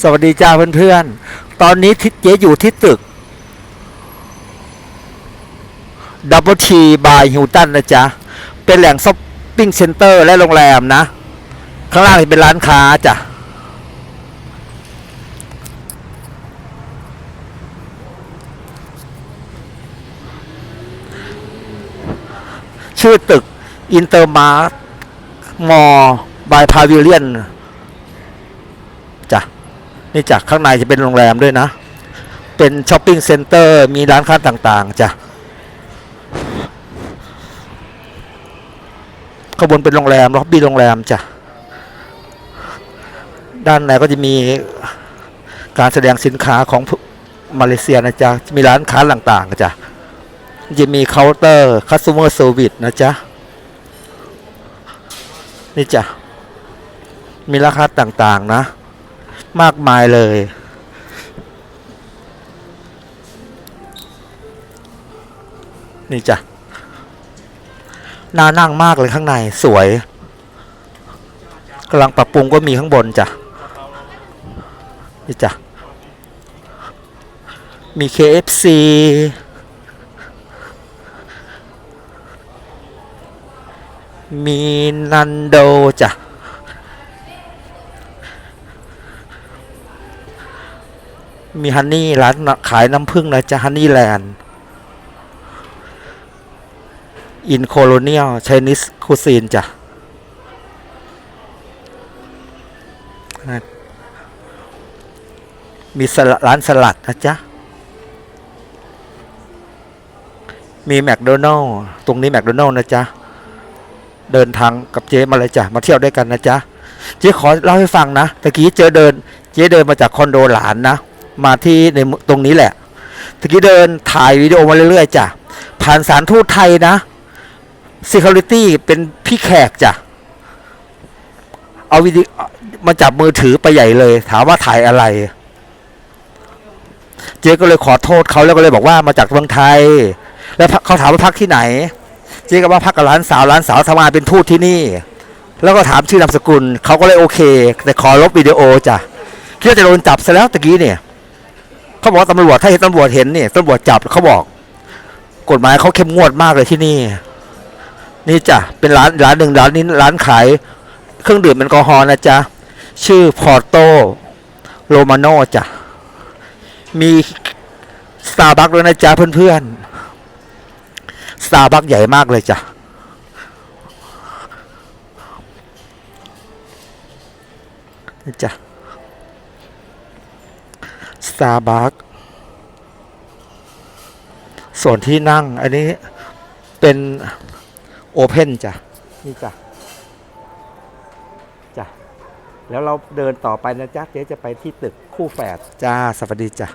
สวัสดีจ้าเพื่อนๆ ตอนนี้ทิศเจ๊อยู่ที่ตึกดับเบิลทีบายฮิวตันนะจ๊ะ เป็นแหล่งช้อปปิ้งเซ็นเตอร์และโรงแรมนะ ข้างล่างเป็นร้านค้าจ้ะ ชื่อตึกอินเตอร์มาร์มอบายพาวิเลียน นี่จากข้างในจะเป็นโรงแรมด้วยนะ เป็นช้อปปิ้งเซ็นเตอร์มีร้านค้าต่างๆจ้ะข้างบนเป็นโรงแรมล็อบบี้โรงแรมจ้ะด้านในก็จะมีการแสดงสินค้าของมาเลเซียนะจ๊ะมีร้านค้าต่างๆจ้ะจะมีเคาน์เตอร์ customer service นะจ๊ะนี่จ้ะมีราคาต่างๆนะ มากมายเลย นี่จ้ะน่านั่งมากเลยข้างในสวยกำลังปรับปรุงก็มีข้างบนจ้ะนี่จ้ะมี KFC มีนันโดจ้ะ มีฮันนี่ร้านขายน้ำผึ้งนะจ๊ะฮันนี่แลนด์อินโคโลเนียลไชนิสคูซีนจ้ะมีสลัดร้านสลัดนะจ๊ะ มีแมคโดนัลล์ตรงนี้แมคโดนัลล์นะจ๊ะ เดินทางกับเจ๊มาเลยจ้ะ มาเที่ยวด้วยกันนะจ๊ะ เจ๊ขอเล่าให้ฟังนะตะกี้เจอเดิน เจ๊เดินมาจากคอนโดหลานนะ มาที่ในตรงนี้แหละตะกี้เดินถ่ายวิดีโอมาเรื่อยๆจ้ะผ่านสารทูตไทยนะ Security เป็นพี่แขกจ้ะเอาวิดีโอมาจับมือถือไปใหญ่เลย ถามว่าถ่ายอะไร เจ๊ก็เลยขอโทษเขาแล้วก็เลยบอกว่ามาจากเมืองไทย แล้วเขาถามว่าพักที่ไหน เจ๊ก็ว่าพักกับร้านสาวร้านสาวทำงานเป็นทูตที่นี่ แล้วก็ถามชื่อนามสกุลเขาก็เลยโอเค แต่ขอลบวิดีโอจ้ะคิดว่าจะโดนจับซะแล้วตะกี้เนี่ย เขาบอกว่าตำรวจถ้าเห็นตำรวจเห็นนี่ตำรวจจับเขาบอก กฎหมายเขาเข้มงวดมากเลยที่นี่ นี่จ้ะเป็นร้านร้านหนึ่งร้านนี้ร้านขาย เครื่องดื่มแอลกอฮอล์นะจ๊ะชื่อพอร์โตโรมาโนจ้ะมีสตาร์บัคด้วยนะจ๊ะเพื่อนๆสตาร์บัคใหญ่มากเลยจ้ะนี่จ้ะ สตาร์บัคส่วนที่นั่งอันนี้เป็นโอเพนจ้ะ นี่จ้ะ จ้ะ แล้วเราเดินต่อไปนะจ๊ะ เดี๋ยวจะไปที่ตึกคู่แฝดจ้า สวัสดีจ้ะ